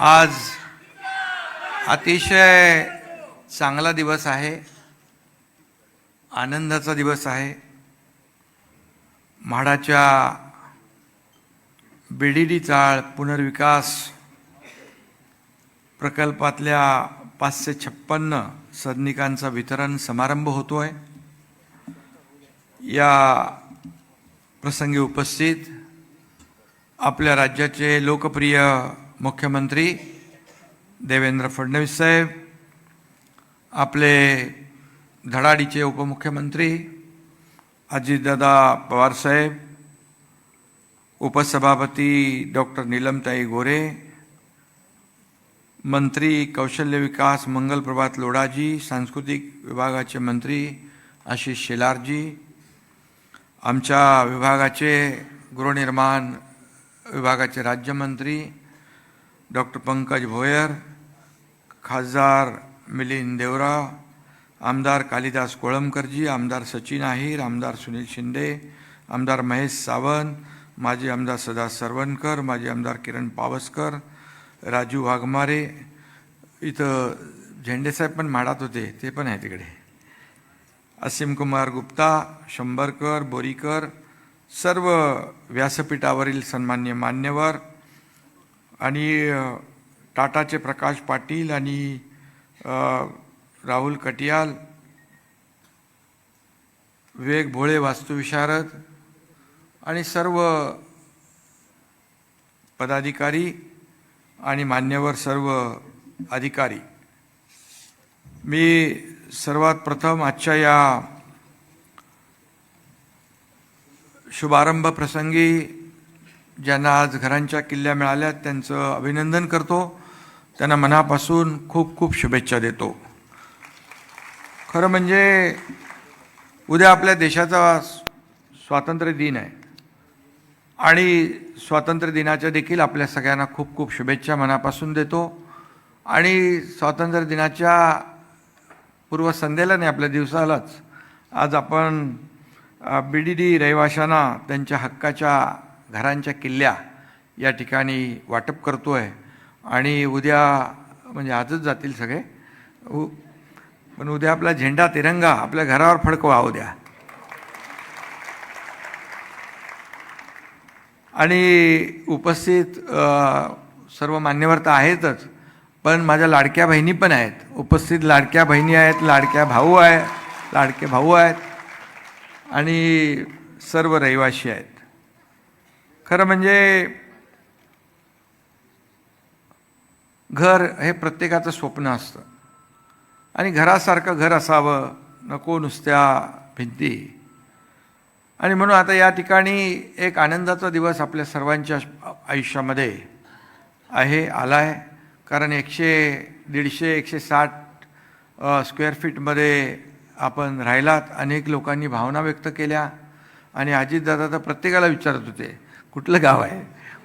आज अतिशय चांगला दिवस आहे. आनंदाचा दिवस आहे. म्हाडाच्या बीडीडी चाळ पुनर्विकास प्रकल्पातल्या पाचशे छप्पन्न सदनिकांचा वितरण समारंभ होतो आहे या प्रसंगी उपस्थित आपल्या राज्याचे लोकप्रिय मुख्यमंत्री देवेंद्र फडणवीस साहेब आपले धडाडीचे उपमुख्यमंत्री अजितदादा पवारसाहेब उपसभापती डॉक्टर नीलमताई गोरे मंत्री कौशल्य विकास मंगलप्रभात लोढाजी सांस्कृतिक विभागाचे मंत्री आशिष शेलारजी आमच्या विभागाचे गृहनिर्माण विभागाचे राज्यमंत्री डॉक्टर पंकज भोयर खासदार मिलिंद देवरा आमदार कालिदास कोळंबकरजी आमदार सचिन आहिर आमदार सुनील शिंदे आमदार महेश सावंत माजी आमदार सदा सरवणकर माजी आमदार किरण पावसकर राजू वाघमारे इथं झेंडेसाहेब पण म्हाडात होते ते पण आहे तिकडे असीम कुमार गुप्ता शंभरकर बोरीकर सर्व व्यासपीठावरील सन्मान्य मान्यवर आणि टाटाचे प्रकाश पाटील आणि राहुल कटियाल विवेक भोळे वास्तुविशारद आणि सर्व पदाधिकारी आणि मान्यवर सर्व अधिकारी. मी सर्वात प्रथम आजच्या या शुभारंभ प्रसंगी ज्यांना आज घरांच्या किल्ल्या मिळाल्या त्यांचं अभिनंदन करतो. त्यांना मनापासून खूप खूप शुभेच्छा देतो. खरं म्हणजे उद्या आपल्या देशाचा स्वातंत्र्य दिन आहे. आणि स्वातंत्र्य दिनाच्या देखील आपल्या सगळ्यांना खूप खूप शुभेच्छा मनापासून देतो. आणि स्वातंत्र्य दिनाच्या पूर्वसंध्येला नाही आपल्या दिवसालाच आज आपण बी डी डी रहिवाशांना त्यांच्या हक्काच्या घरांच्या किल्ल्या या ठिकाणी वाटप करतो आहे आणि उद्या म्हणजे आजच जातील सगळे. उ पण उद्या आपला झेंडा तिरंगा आपल्या घरावर फडकवा उद्या. आणि उपस्थित सर्व मान्यवर तर आहेतच पण माझ्या लाडक्या बहिणी पण आहेत. उपस्थित लाडक्या बहिणी आहेत लाडक्या भाऊ आहे लाडके भाऊ आहेत आणि सर्व रहिवाशी आहेत. खरं म्हणजे घर हे प्रत्येकाचं स्वप्न असतं. आणि घरासारखं घर असावं नको नुसत्या भिंती. आणि म्हणून आता या ठिकाणी एक आनंदाचा दिवस आपल्या सर्वांच्या आयुष्यामध्ये आहे आला आहे कारण एकशे दीडशे एकशे साठ स्क्वेअर फीटमध्ये आपण राहिलात. अनेक लोकांनी भावना व्यक्त केल्या. आणि अजितदादा तर प्रत्येकाला विचारत होते कुठलं गाव आहे?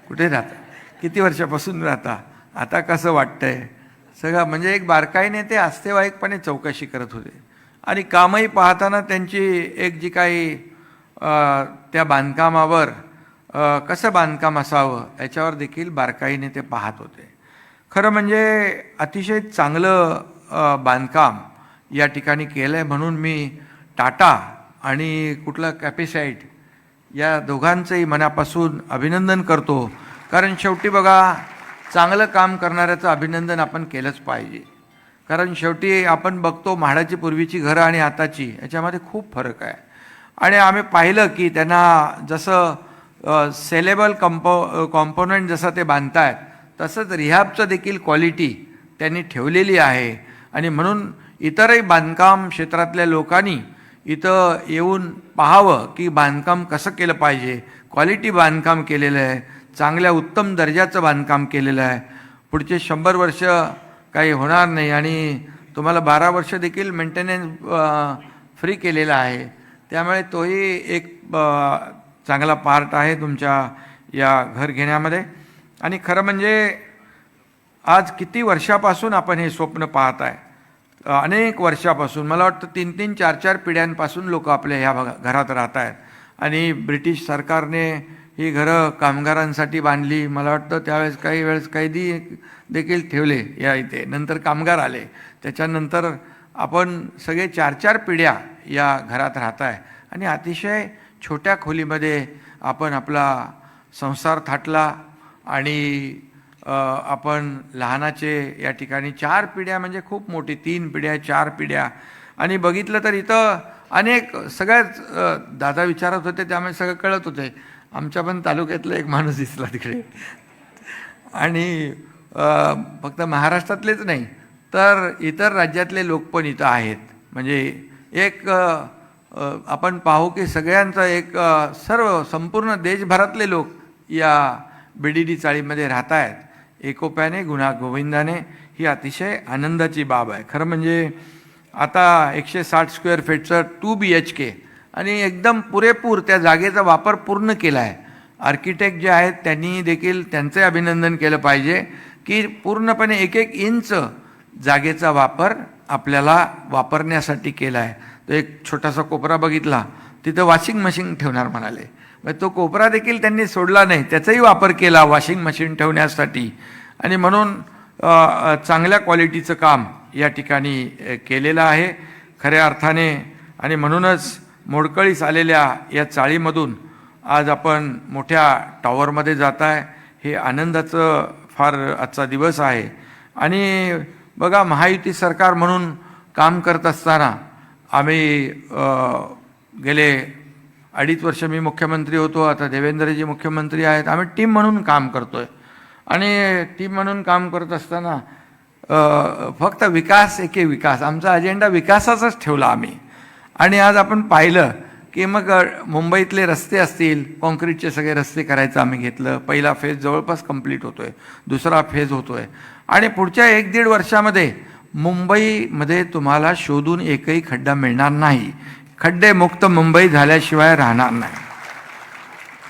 कुठे राहता? किती वर्षापासून राहता? आता कसं वाटतंय? सगळं म्हणजे एक बारकाईने ते आस्थेवाईकपणे चौकशी करत होते. आणि कामही पाहताना त्यांची एक जी काही त्या बांधकामावर कसं बांधकाम असावं याच्यावर देखील बारकाईने ते पाहत होते. खरं म्हणजे अतिशय चांगलं बांधकाम या ठिकाणी केलं आहे म्हणून मी टाटा आणि कुठलं कॅपेसाईट या दोघांचंही मनापासून अभिनंदन करतो. कारण शेवटी बघा चांगलं काम करणाऱ्याचं अभिनंदन आपण केलंच पाहिजे. कारण शेवटी आपण बघतो म्हाडाची पूर्वीची घरं आणि आताची याच्यामध्ये खूप फरक आहे. आणि आम्ही पाहिलं की त्यांना जसं सेलेबल कंपो कॉम्पोनंट जसं ते बांधतायत तसंच रिहॅबचं देखील क्वालिटी त्यांनी ठेवलेली आहे. आणि म्हणून इतरही बांधकाम क्षेत्रातल्या लोकांनी इथं येऊन पाहावं की बांधकाम कसं केलं पाहिजे. क्वालिटी बांधकाम केलेलं आहे. चांगल्या उत्तम दर्जाचं बांधकाम केलेलं आहे. पुढचे शंभर वर्ष काही होणार नाही आणि तुम्हाला बारा वर्ष देखील मेंटेनन्स फ्री केलेला आहे. त्यामुळे तोही एक चांगला पार्ट आहे तुमच्या या घर घेण्यामध्ये. आणि खरं म्हणजे आज किती वर्षापासून आपण हे स्वप्न पाहत आहे अनेक वर्षापासून मला वाटतं तीन तीन चार चार पिढ्यांपासून लोक आपल्या ह्या भागा घरात राहत आहेत. आणि ब्रिटिश सरकारने ही घरं कामगारांसाठी बांधली. मला वाटतं त्यावेळेस काही वेळेस कैदी देखील ठेवले या इथे. नंतर कामगार आले. त्याच्यानंतर आपण सगळे चार चार पिढ्या या घरात राहत आहे. आणि अतिशय छोट्या खोलीमध्ये आपण आपला संसार थाटला आणि आपण लहानाचे या ठिकाणी चार पिढ्या म्हणजे खूप मोठी तीन पिढ्या चार पिढ्या. आणि बघितलं तर इथं अनेक सगळ्याच दादा विचारत होते त्यामुळे सगळं कळत होते. आमच्या पण तालुक्यातला एक माणूस दिसला तिकडे. आणि फक्त महाराष्ट्रातलेच नाही तर इतर राज्यातले लोक पण इथं आहेत. म्हणजे एक आपण पाहू की सगळ्यांचा एक सर्व संपूर्ण देशभरातले लोक या बी डी डी चाळीमध्ये राहत आहेत एकोप्याने गुणा गोविंदाने ही अतिशय आनंदाची बाब आहे. खरं म्हणजे आता एकशे साठ स्क्वेअर फीटचं टू बी एच के आणि एकदम पुरेपूर त्या जागेचा वापर पूर्ण केला आहे आर्किटेक्ट जे आहेत त्यांनी देखील त्यांचे अभिनंदन केलं पाहिजे की पूर्णपणे एक एक इंच जागेचा वापर आपल्याला वापरण्यासाठी केला आहे तो एक छोटासा कोपरा बघितला तिथं वॉशिंग मशीन ठेवणार म्हणाले. तो कोपरा देखील त्यांनी सोडला नाही. त्याचाही वापर केला वॉशिंग मशीन ठेवण्यासाठी. आणि म्हणून चांगल्या क्वालिटीचं काम या ठिकाणी केलेलं आहे. खऱ्या अर्थाने आणि म्हणूनच मोडकळीस आलेल्या या चाळीमधून आज आपण मोठ्या टॉवरमध्ये जात आहे हे आनंदाचं फार आजचा दिवस आहे. आणि बघा महायुती सरकार म्हणून काम करत असताना आम्ही गेले अडीच वर्ष मी मुख्यमंत्री होतो आता देवेंद्रजी मुख्यमंत्री आहेत. आम्ही टीम म्हणून काम करतो आहे आणि टीम म्हणून काम करत असताना फक्त विकास एके विकास. आमचा अजेंडा विकासाचाच ठेवला आम्ही. आणि आज आपण पाहिलं की मग मुंबईतले रस्ते असतील कॉन्क्रीटचे सगळे रस्ते करायचं आम्ही घेतलं. पहिला फेज जवळपास कंप्लीट आहे दुसरा फेज होतो आहे आणि पुढच्या एक दीड वर्षामध्ये मुंबईमध्ये तुम्हाला शोधून एकही खड्डा मिळणार नाही. खड्डे मुक्त मुंबई झाल्याशिवाय राहणार नाही.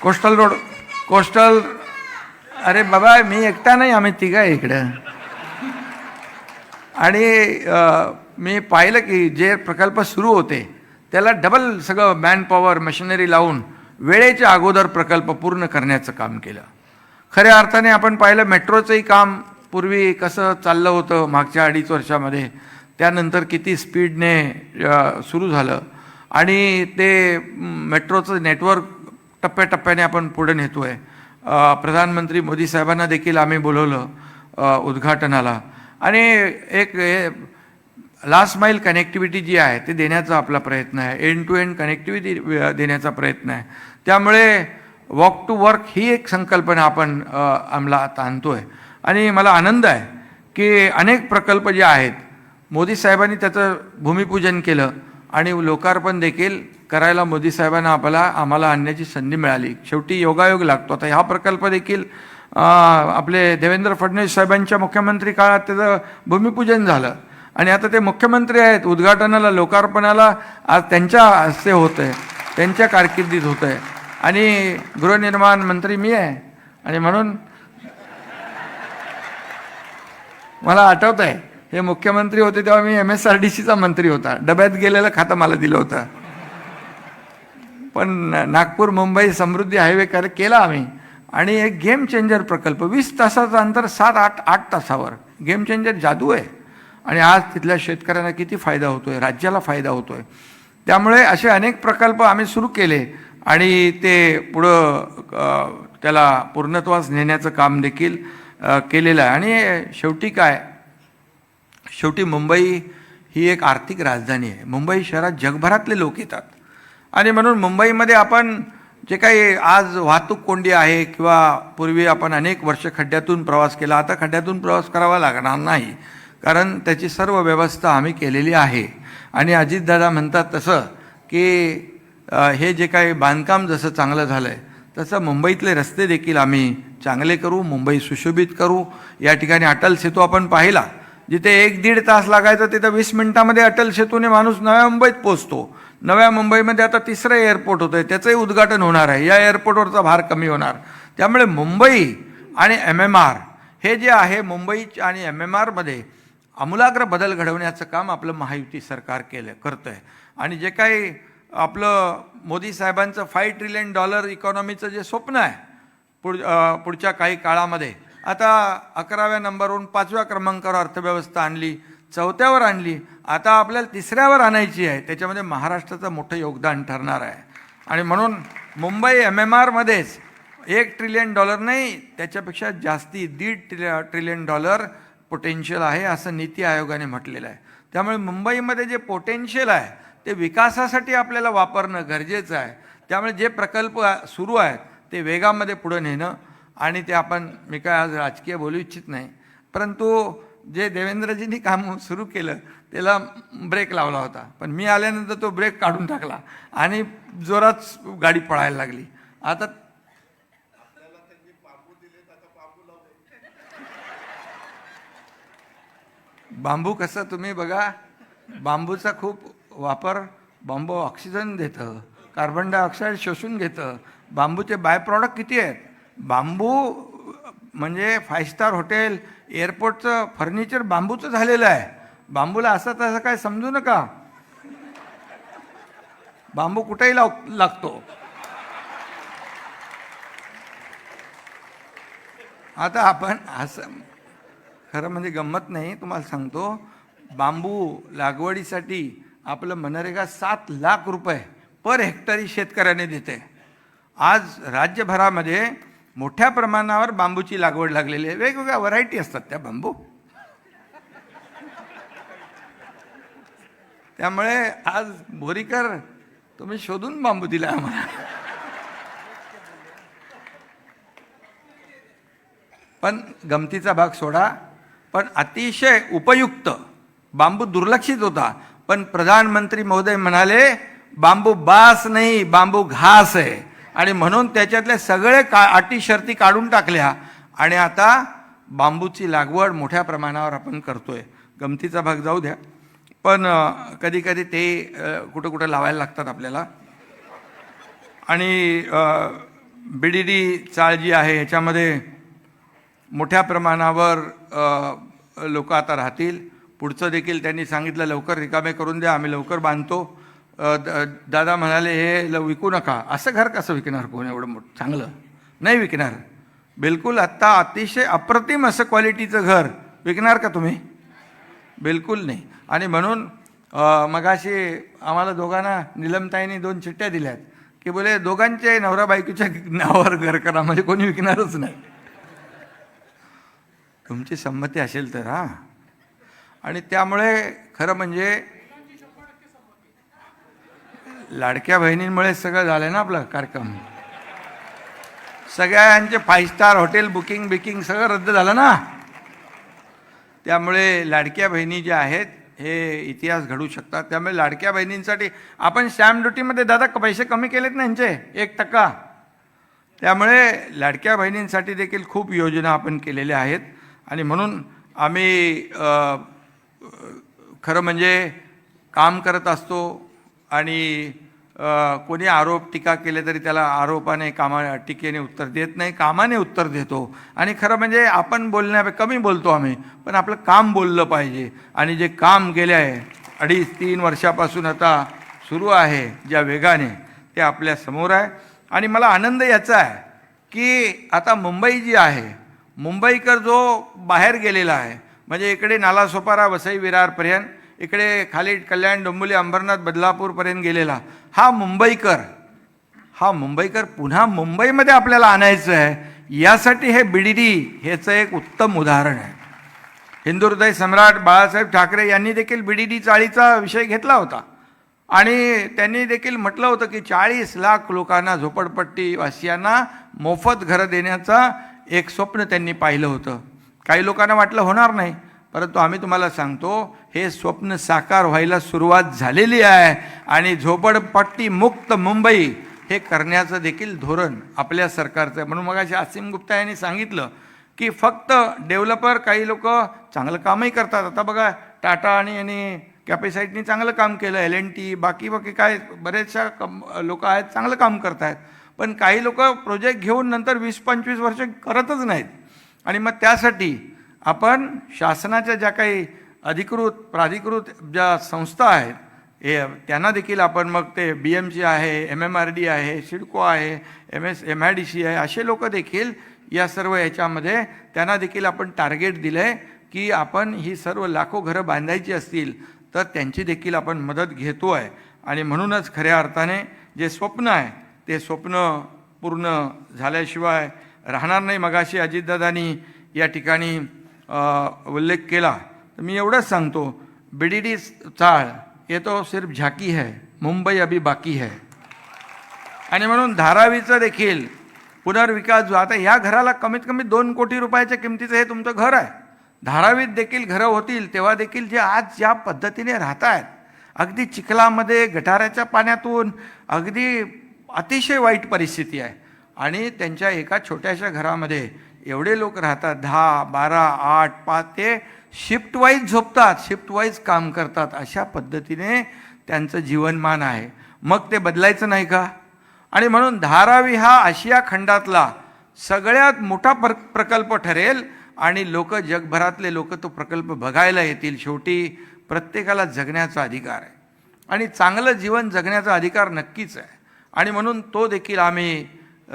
कोस्टल रोड कोस्टल अरे बाबा मी एकटा नाही आम्ही तिघा इकडं. आणि मी पाहिलं की जे प्रकल्प सुरू होते त्याला डबल सगळं मॅनपॉवर मशिनरी लावून वेळेच्या अगोदर प्रकल्प पूर्ण करण्याचं काम केलं. खऱ्या अर्थाने आपण पाहिलं मेट्रोचंही काम पूर्वी कसं चाललं होतं मागच्या अडीच वर्षामध्ये त्यानंतर किती स्पीडने सुरू झालं. आणि ते मेट्रोचं नेटवर्क टप्प्याटप्प्याने आपण पुढे नेतो आहे प्रधानमंत्री मोदी साहेबांना देखील आम्ही बोलवलं उद्घाटनाला. आणि एक लास्ट माईल कनेक्टिव्हिटी जी आहे ते देण्याचा आपला प्रयत्न आहे. एंड टू एंड कनेक्टिव्हिटी देण्याचा प्रयत्न आहे. त्यामुळे वॉक टू वर्क ही एक संकल्पना आपण अंमलात आणतो आहे आणि मला आनंद आहे की अनेक प्रकल्प जे आहेत मोदी साहेबांनी त्याचं भूमिपूजन केलं. आणि लोकार्पण देखील करायला मोदी साहेबांना आपल्याला आम्हाला आणण्याची संधी मिळाली. शेवटी योगायोग लागतो. आता हा प्रकल्प देखील आपले देवेंद्र फडणवीस साहेबांच्या मुख्यमंत्री काळात त्याचं भूमिपूजन झालं. आणि आता ते मुख्यमंत्री आहेत उद्घाटनाला लोकार्पणाला आज त्यांच्या हस्ते होतं आहे त्यांच्या कारकिर्दीत होतं आहे आणि गृहनिर्माण मंत्री मी आहे. आणि म्हणून मला आठवत आहे हे मुख्यमंत्री होते तेव्हा मी एम एस आर डी सीचा मंत्री होता. डब्यात गेलेलं खातं मला दिलं होतं. पण नागपूर मुंबई समृद्धी हायवे कर केला आम्ही. आणि एक गेम चेंजर प्रकल्प वीस तासाचं अंतर सात आठ आठ तासावर. गेम चेंजर जादू आहे. आणि आज तिथल्या शेतकऱ्यांना किती फायदा होतो आहे राज्याला फायदा होतो आहे त्यामुळे असे अनेक प्रकल्प आम्ही सुरू केले. आणि ते पुढं त्याला पूर्णत्वास नेण्याचं काम देखील केलेलं आहे. आणि शेवटी काय शेवटी मुंबई ही एक आर्थिक राजधानी आहे. मुंबई शहरात जगभरातले लोक येतात. आणि म्हणून मुंबईमध्ये आपण जे काही आज वाहतूक कोंडी आहे किंवा पूर्वी आपण अनेक वर्ष खड्ड्यातून प्रवास केला आता खड्ड्यातून प्रवास करावा लागणार नाही. कारण त्याची सर्व व्यवस्था आम्ही केलेली आहे. आणि अजितदादा म्हणतात तसं की हे जे काही बांधकाम जसं चांगलं झालं आहे तसं मुंबईतले रस्ते देखील आम्ही चांगले करू मुंबई सुशोभित करू. या ठिकाणी अटल सेतू आपण पाहिला. जिथे एक दीड तास लागायचा तिथं वीस मिनिटामध्ये अटल सेतूने माणूस नव्या मुंबईत पोचतो नव्या मुंबईमध्ये आता तिसरं एअरपोर्ट होतं आहे त्याचंही उद्घाटन होणार आहे. या एअरपोर्टवरचा भार कमी होणार. त्यामुळे मुंबई आणि एम एम आर हे जे आहे मुंबई आणि एम एम आरमध्ये आमूलाग्र बदल घडवण्याचं काम आपलं महायुती सरकार केलं करतं आहे आणि जे काही आपलं मोदी साहेबांचं फाय ट्रिलियन डॉलर इकॉनॉमीचं जे स्वप्न आहे पुढ पुढच्या काही काळामध्ये आता अकराव्या नंबरवरून पाचव्या क्रमांकावर अर्थव्यवस्था आणली चौथ्यावर आणली. आता आपल्याला तिसऱ्यावर आणायची आहे. त्याच्यामध्ये महाराष्ट्राचं मोठं योगदान ठरणार आहे. आणि म्हणून मुंबई एम एम आरमध्येच एक ट्रिलियन डॉलर नाही त्याच्यापेक्षा जास्ती दीड ट्रिल ट्रिलियन डॉलर पोटेन्शियल आहे असं नीती आयोगाने म्हटलेलं आहे. त्यामुळे मुंबईमध्ये जे पोटेन्शियल आहे ते विकासासाठी आपल्याला वापरणं गरजेचं आहे. त्यामुळे जे प्रकल्प सुरू आहेत ते वेगामध्ये पुढं नेणं आणि ते आपण मी काय आज राजकीय बोलू इच्छित नाही परंतु जे देवेंद्रजींनी काम सुरू केलं त्याला ब्रेक लावला होता. पण मी आल्यानंतर तो ब्रेक काढून टाकला आणि जोरात गाडी पळायला लागली. आता बांबू कसं तुम्ही बघा बांबूचा खूप वापर बांबू ऑक्सिजन देतं कार्बन डायऑक्साईड शोषून घेतं. बांबूचे बाय प्रॉडक्ट किती आहेत? बांबू म्हणजे फाय स्टार हॉटेल एअरपोर्टचं फर्निचर बांबूचं झालेलं आहे. बांबूला असं तसं काय समजू नका. बांबू कुठेही लाव लागतो. आता आपण असं खरं म्हणजे गंमत नाही तुम्हाला सांगतो. बांबू लागवडीसाठी आपलं मनरेगा सात लाख रुपये पर हेक्टरी शेतकऱ्याने देते. आज राज्यभरामध्ये मोठ्या प्रमाणावर बांबूची लागवड लागलेली आहे. वेगवेगळ्या व्हरायटी असतात त्या बांबू. त्यामुळे आज बोरीकर तुम्ही शोधून बांबू दिला आम्हाला. पण गमतीचा भाग सोडा. पण अतिशय उपयुक्त. बांबू दुर्लक्षित होता. पण प्रधानमंत्री महोदय म्हणाले बांबू बास नाही बांबू घास आहे. आणि म्हणून त्याच्यातल्या सगळे का अटी शर्ती काढून टाकल्या. आणि आता बांबूची लागवड मोठ्या प्रमाणावर आपण करतो आहे गमतीचा भाग जाऊ द्या. पण कधी कधी ते कुठं कुठं लावायला लागतात आपल्याला. आणि बी डी डी चाळ जी आहे ह्याच्यामध्ये मोठ्या प्रमाणावर लोक आता राहतील. पुढचं देखील त्यांनी सांगितलं लवकर रिकामे करून द्या आम्ही लवकर बांधतो. दादा म्हणाले हे ल विकू नका. असं घर कसं विकणार कोण? एवढं मोठं चांगलं. नाही विकणार. बिलकुल आत्ता अतिशय अप्रतिम असं क्वालिटीचं घर विकणार का तुम्ही? बिलकुल नाही. आणि म्हणून मगाशी आम्हाला दोघांना निलमताईंनी दोन चिठ्ठ्या दिल्यात. की बोले दोघांचे नवरा बायकोच्या नावावर घर करा म्हणजे कोणी विकणारच नाही. तुमची संमती असेल तर हां. आणि त्यामुळे खरं म्हणजे लाडक्या बहिणींमुळे सगळं झालं ना आपलं कार्यक्रम? सगळ्यांचे फाय स्टार हॉटेल बुकिंग बिकिंग सगळं रद्द झालं ना? त्यामुळे लाडक्या बहिणी ज्या आहेत हे इतिहास घडू शकतात. त्यामुळे लाडक्या बहिणींसाठी आपण स्टॅम्प ड्युटीमध्ये दादा पैसे कमी केलेत ना यांचे? एक टक्का. त्यामुळे लाडक्या बहिणींसाठी देखील खूप योजना आपण केलेल्या आहेत. आणि म्हणून आम्ही खरं म्हणजे काम करत असतो. आणि कोणी आरोप टीका केले तरी त्याला आरोपाने कामा टीकेने उत्तर देत नाही कामाने उत्तर देतो. आणि खरं म्हणजे आपण बोलण्या कमी बोलतो आम्ही पण आपलं काम बोललं पाहिजे. आणि जे काम गेले आहे अडीच तीन वर्षापासून आता सुरू आहे ज्या वेगाने ते आपल्यासमोर आहे. आणि मला आनंद याचा आहे की आता मुंबई जी आहे मुंबईकर जो बाहेर गेलेला आहे म्हणजे इकडे नालासोपारा वसई विरारपर्यंत इकडे खाली कल्याण डोंबिवली अंबरनाथ बदलापूरपर्यंत गेलेला. हा मुंबईकर हा मुंबईकर पुन्हा मुंबईमध्ये आपल्याला आणायचं आहे. यासाठी हे बीडीडी ह्याचं एक उत्तम उदाहरण आहे. हिंदुहृदय सम्राट बाळासाहेब ठाकरे यांनी देखील बीडीडी चाळीचा विषय घेतला होता. आणि त्यांनी देखील म्हटलं होतं की चाळीस लाख लोकांना झोपडपट्टी वासियांना मोफत घरं देण्याचा एक स्वप्न त्यांनी पाहिलं होतं. काही लोकांना वाटलं होणार नाही. परंतु आम्ही तुम्हाला सांगतो हे स्वप्न साकार व्हायला सुरुवात झालेली आहे आणि झोपडपट्टी मुक्त मुंबई हे करण्याचं देखील धोरण आपल्या सरकारचं आहे. म्हणून मग अशी आसिम गुप्ता यांनी सांगितलं की फक्त डेव्हलपर काही लोक चांगलं कामही करतात. आता बघा टाटा आणि यांनी कॅपेसाईटनी चांगलं काम केलं एल एन टी बाकी बाकी काय बरेचशा कम लोक आहेत चांगलं काम करत आहेत पण काही लोक प्रोजेक्ट घेऊन नंतर वीस पंचवीस वर्ष करतच नाहीत. आणि मग त्यासाठी आपण शासनाच्या ज्या काही अधिकृत प्राधिकृत ज्या संस्था आहेत हे त्यांना देखील आपण मग ते बी एम सी आहे एम एम आर डी आहे सिडको आहे M S M I D C आहे असे लोक देखील या सर्व याच्यामध्ये त्यांना देखील आपण टार्गेट दिलं आहे की आपण ही सर्व लाखो घरं बांधायची असतील तर त्यांची देखील आपण मदत घेतो आहे. आणि म्हणूनच खऱ्या अर्थाने जे स्वप्न आहे ते स्वप्न पूर्ण झाल्याशिवाय राहणार नाही मगाशी अजितदादांनी या ठिकाणी उल्लेख केला तर मी एवढंच सांगतो. बी डी डी चाळ हे तो सिर्फ झाकी है मुंबई अभी बाकी है. आणि म्हणून धारावीचं देखील पुनर्विकास जो आता या घराला कमीत कमी दोन कोटी रुपयाच्या किमतीचं हे तुमचं घर आहे. धारावीत देखील घरं होतील तेव्हा देखील जे आज ज्या पद्धतीने राहत आहेत अगदी चिखलामध्ये गटाराच्या पाण्यातून अगदी अतिशय वाईट परिस्थिती आहे. आणि त्यांच्या एका छोट्याशा घरामध्ये एवढे लोक राहतात दहा बारा आठ पाच ते शिफ्ट वाईज झोपतात शिफ्ट वाईज काम करतात. अशा पद्धतीने त्यांचं जीवनमान आहे. मग ते बदलायचं नाही का? आणि म्हणून धारावी हा आशिया खंडातला सगळ्यात मोठा प्र प्रकल्प ठरेल आणि लोक जगभरातले लोक तो प्रकल्प बघायला येतील. शेवटी प्रत्येकाला जगण्याचा अधिकार आहे. आणि चांगलं जीवन जगण्याचा अधिकार नक्कीच आहे. आणि म्हणून तो देखील आम्ही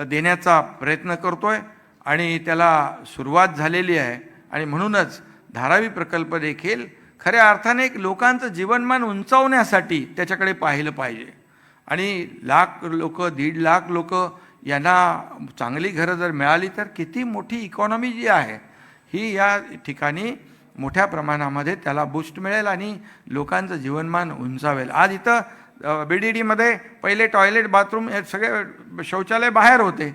देण्याचा प्रयत्न करतो आहे आणि त्याला सुरुवात झालेली आहे. आणि म्हणूनच धारावी प्रकल्प देखील खऱ्या अर्थाने एक लोकांचं जीवनमान उंचावण्यासाठी त्याच्याकडे पाहिलं पाहिजे. आणि लाख लोक दीड लाख लोक यांना चांगली घरं जर मिळाली तर किती मोठी इकॉनॉमी जी आहे ही या ठिकाणी मोठ्या प्रमाणामध्ये त्याला बूस्ट मिळेल आणि लोकांचं जीवनमान उंचावेल. आज इथं बी डी डीमध्ये पहिले टॉयलेट बाथरूम हे सगळे शौचालय बाहेर होते.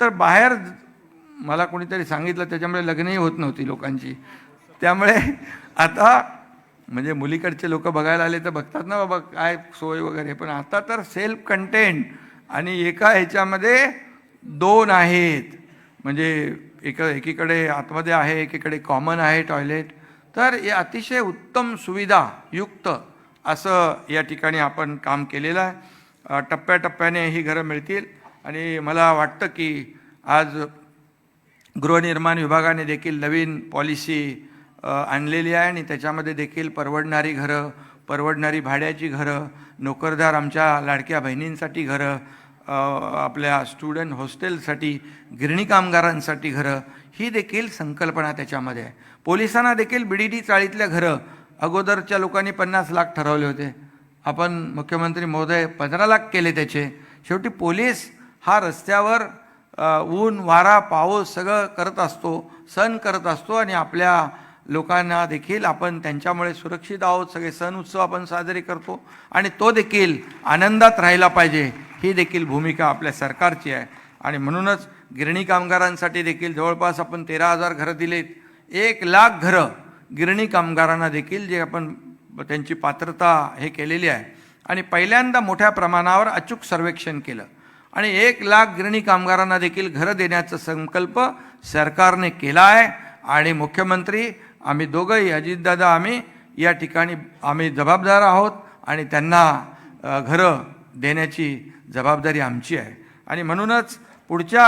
तर बाहेर मला कोणीतरी सांगितलं त्याच्यामुळे लग्नही होत नव्हती लोकांची. त्यामुळे आता म्हणजे मुलीकडचे लोक बघायला आले तर बघतात ना बाबा काय सोय वगैरे पण आता तर सेल्फ कंटेंट आणि एका ह्याच्यामध्ये दोन आहेत. म्हणजे एक एकीकडे आतमध्ये आहे एकीकडे कॉमन आहे टॉयलेट तर हे अतिशय उत्तम सुविधा युक्त असं या ठिकाणी आपण काम केलेलं आहे. टप्प्याटप्प्याने ही घरं मिळतील. आणि मला वाटतं की आज गृहनिर्माण विभागाने देखील नवीन पॉलिसी आणलेली आहे आणि त्याच्यामध्ये देखील परवडणारी घरं परवडणारी भाड्याची घरं नोकरदार आमच्या लाडक्या बहिणींसाठी घरं आपल्या स्टुडंट हॉस्टेलसाठी गिरणी कामगारांसाठी घरं ही देखील संकल्पना त्याच्यामध्ये आहे. पोलिसांना देखील बी डी डी चाळीतल्या घरं अगोदरच्या लोकांनी पन्नास लाख ठरवले होते. आपण मुख्यमंत्री महोदय पंधरा लाख केले त्याचे. शेवटी पोलीस हा रस्त्यावर ऊन वारा पाऊस सगळं करत असतो सण करत असतो आणि आपल्या लोकांना देखील आपण त्यांच्यामुळे सुरक्षित आहोत. सगळे सण उत्सव आपण साजरे करतो आणि तो देखील आनंदात राहिला पाहिजे. ही देखील भूमिका आपल्या सरकारची आहे. आणि म्हणूनच गिरणी कामगारांसाठी देखील जवळपास आपण तेरा हजार घरं दिलेत. एक लाख घरं गिरणी कामगारांना देखील जे आपण त्यांची पात्रता हे केलेली आहे. आणि पहिल्यांदा मोठ्या प्रमाणावर अचूक सर्वेक्षण केलं. आणि एक लाख गिरणी कामगारांना देखील घरं देण्याचा संकल्प सरकारने केला आहे. आणि मुख्यमंत्री आम्ही दोघंही अजितदादा आम्ही या ठिकाणी आम्ही जबाबदार आहोत आणि त्यांना घरं देण्याची जबाबदारी आमची आहे. आणि म्हणूनच पुढच्या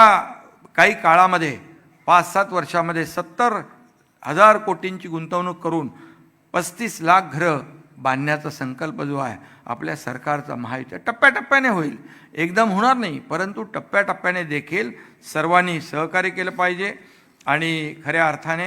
काही काळामध्ये पाच सात वर्षामध्ये सत्तर हजार कोटींची गुंतवणूक करून पस्तीस लाख घरं बांधण्याचा संकल्प जो आहे आपल्या सरकारचा महायुती टप्प्याटप्प्याने होईल. एकदम होणार नाही परंतु टप्प्याटप्प्याने देखील सर्वांनी सहकार्य केलं पाहिजे. आणि खऱ्या अर्थाने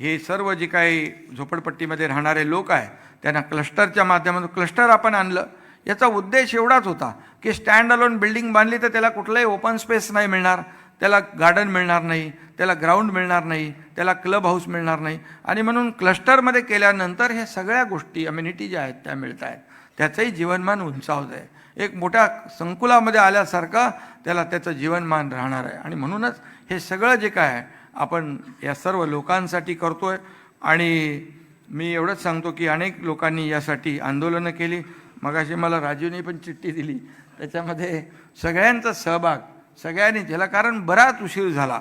हे सर्व जे काही झोपडपट्टीमध्ये राहणारे लोक आहे त्यांना क्लस्टरच्या माध्यमातून क्लस्टर आपण आणलं. याचा उद्देश एवढाच होता की स्टँड अलोन बिल्डिंग बांधली तर त्याला कुठलंही ओपन स्पेस नाही मिळणार. त्याला गार्डन मिळणार नाही त्याला ग्राउंड मिळणार नाही त्याला क्लब हाऊस मिळणार नाही. आणि म्हणून क्लस्टरमध्ये केल्यानंतर ह्या सगळ्या गोष्टी अम्युनिटी ज्या आहेत त्या मिळत आहेत. त्याचंही जीवनमान उंचावत आहे. एक मोठ्या संकुलामध्ये आल्यासारखं त्याला त्याचं जीवनमान राहणार आहे. आणि म्हणूनच हे सगळं जे काय आहे आपण या सर्व लोकांसाठी करतो आहे आणि मी एवढंच सांगतो की अनेक लोकांनी यासाठी आंदोलनं केली. मगाशी मला राजीवने पण चिठ्ठी दिली. त्याच्यामध्ये सगळ्यांचा सहभाग सगळ्यांनी त्याला कारण बराच उशीर झाला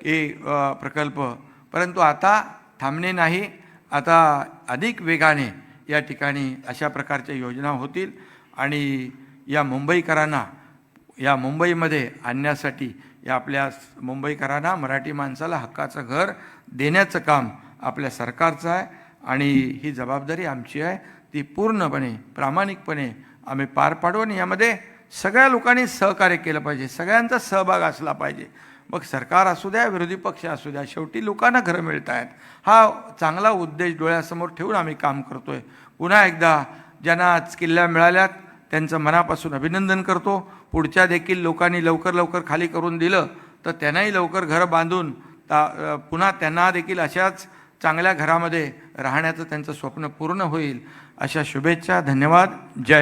हे प्रकल्प. परंतु आता थांबणे नाही. आता अधिक वेगाने या ठिकाणी अशा प्रकारच्या योजना होतील आणि या मुंबईकरांना या मुंबईमध्ये आणण्यासाठी या आपल्या मुंबईकरांना मराठी माणसाला हक्काचं घर देण्याचं काम आपल्या सरकारचं आहे आणि ही जबाबदारी आमची आहे. ती पूर्णपणे प्रामाणिकपणे आम्ही पार पाडू आणि यामध्ये सगळ्या लोकांनी सहकार्य केलं पाहिजे सगळ्यांचा सहभाग असला पाहिजे. मग सरकार असू द्या विरोधी पक्ष असू द्या शेवटी लोकांना घरं मिळत आहेत हा चांगला उद्देश डोळ्यासमोर ठेवून आम्ही काम करतो आहे पुन्हा एकदा ज्यांना आज किल्ल्या मिळाल्यात त्यांचं मनापासून अभिनंदन करतो. पुढच्या देखील लोकांनी लवकर लवकर खाली करून दिलं तर त्यांनाही लवकर घरं बांधून ता पुन्हा त्यांना देखील अशाच चांगल्या घरामध्ये राहण्याचं त्यांचं स्वप्न पूर्ण होईल. अशा शुभेच्छा धन्यवाद जय